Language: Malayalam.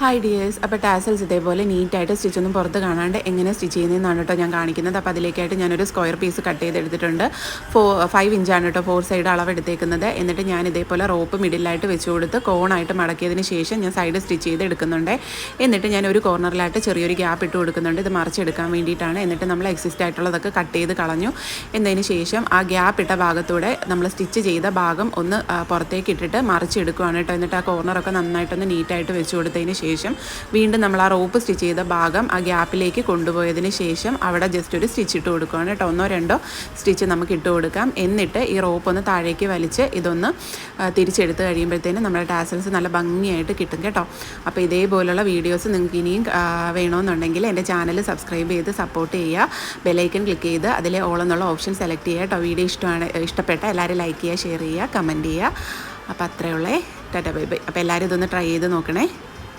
ഹായ് ഡിയേഴ്സ് അപ്പോൾ ടാസൽസ് ഇതേപോലെ നീറ്റായിട്ട് സ്റ്റിച്ച് ഒന്നും പുറത്ത് കാണാണ്ട് എങ്ങനെ സ്റ്റിച്ച് ചെയ്യുന്നതെന്നാണ് കേട്ടോ ഞാൻ കാണിക്കുന്നത്. അപ്പോൾ അതിലേക്കായിട്ട് ഞാനൊരു സ്ക്വയർ പീസ് കട്ട് ചെയ്തെടുത്തിട്ടുണ്ട്. ഫോ ഫൈവ് ഇഞ്ചാണ് കേട്ടോ ഫോർ സൈഡ് അളവ് എടുത്തേക്കുന്നത്. എന്നിട്ട് ഞാൻ ഇതേപോലെ റോപ്പ് മിഡിലായിട്ട് വെച്ച് കൊടുത്ത് കോണായിട്ട് മടക്കിയതിന് ശേഷം ഞാൻ സൈഡ് സ്റ്റിച്ച് ചെയ്ത് എടുക്കുന്നുണ്ട് എന്നിട്ട് ഞാൻ ഒരു കോർണറിലായിട്ട് ചെറിയൊരു ഗ്യാപ്പ് ഇട്ട് കൊടുക്കുന്നുണ്ട്. ഇത് മറിച്ചെടുക്കാൻ വേണ്ടിയിട്ടാണ്. എന്നിട്ട് നമ്മൾ എക്സിസ്റ്റ് ആയിട്ടുള്ളതൊക്കെ കട്ട് ചെയ്ത് കളഞ്ഞു. എന്നതിന് ശേഷം ആ ഗ്യാപ്പ് ഇട്ട ഭാഗത്തൂടെ നമ്മൾ സ്റ്റിച്ച് ചെയ്ത ഭാഗം ഒന്ന് പുറത്തേക്ക് ഇട്ടിട്ട് മറിച്ചെടുക്കുകയാണ് കേട്ടോ. എന്നിട്ട് ആ കോർണറൊക്കെ നന്നായിട്ടൊന്ന് നീറ്റായിട്ട് വെച്ച് കൊടുത്തതിന് ശേഷം വീണ്ടും നമ്മൾ ആ റോപ്പ് സ്റ്റിച്ച് ചെയ്ത ഭാഗം ആ ഗ്യാപ്പിലേക്ക് കൊണ്ടുപോയതിന് ശേഷം അവിടെ ജസ്റ്റ് ഒരു സ്റ്റിച്ച് ഇട്ട് കൊടുക്കുകയാണ് കേട്ടോ. ഒന്നോ രണ്ടോ സ്റ്റിച്ച് നമുക്ക് ഇട്ട് കൊടുക്കാം. എന്നിട്ട് ഈ റോപ്പ് ഒന്ന് താഴേക്ക് വലിച്ച് ഇതൊന്ന് തിരിച്ചെടുത്ത് കഴിയുമ്പോഴത്തേനും നമ്മുടെ ടാസൽസ് നല്ല ഭംഗിയായിട്ട് കിട്ടും കേട്ടോ. അപ്പോൾ ഇതേപോലുള്ള വീഡിയോസ് നിങ്ങൾക്ക് ഇനിയും വേണമെന്നുണ്ടെങ്കിൽ എന്റെ ചാനൽ സബ്സ്ക്രൈബ് ചെയ്ത് സപ്പോർട്ട് ചെയ്യുക. ബെലൈക്കൺ ക്ലിക്ക് ചെയ്ത് അതിലെ ഓൾ എന്നുള്ള ഓപ്ഷൻ സെലക്ട് ചെയ്യുക കേട്ടോ. വീഡിയോ ഇഷ്ടമാണ് ഇഷ്ടപ്പെട്ട എല്ലാവരും ലൈക്ക് ചെയ്യുക ഷെയർ ചെയ്യുക കമന്റ് ചെയ്യുക. അപ്പോൾ അത്രയുള്ളേ. Tata bye bye. അപ്പോൾ എല്ലാവരും ഇതൊന്ന് ട്രൈ ചെയ്ത് നോക്കണേ.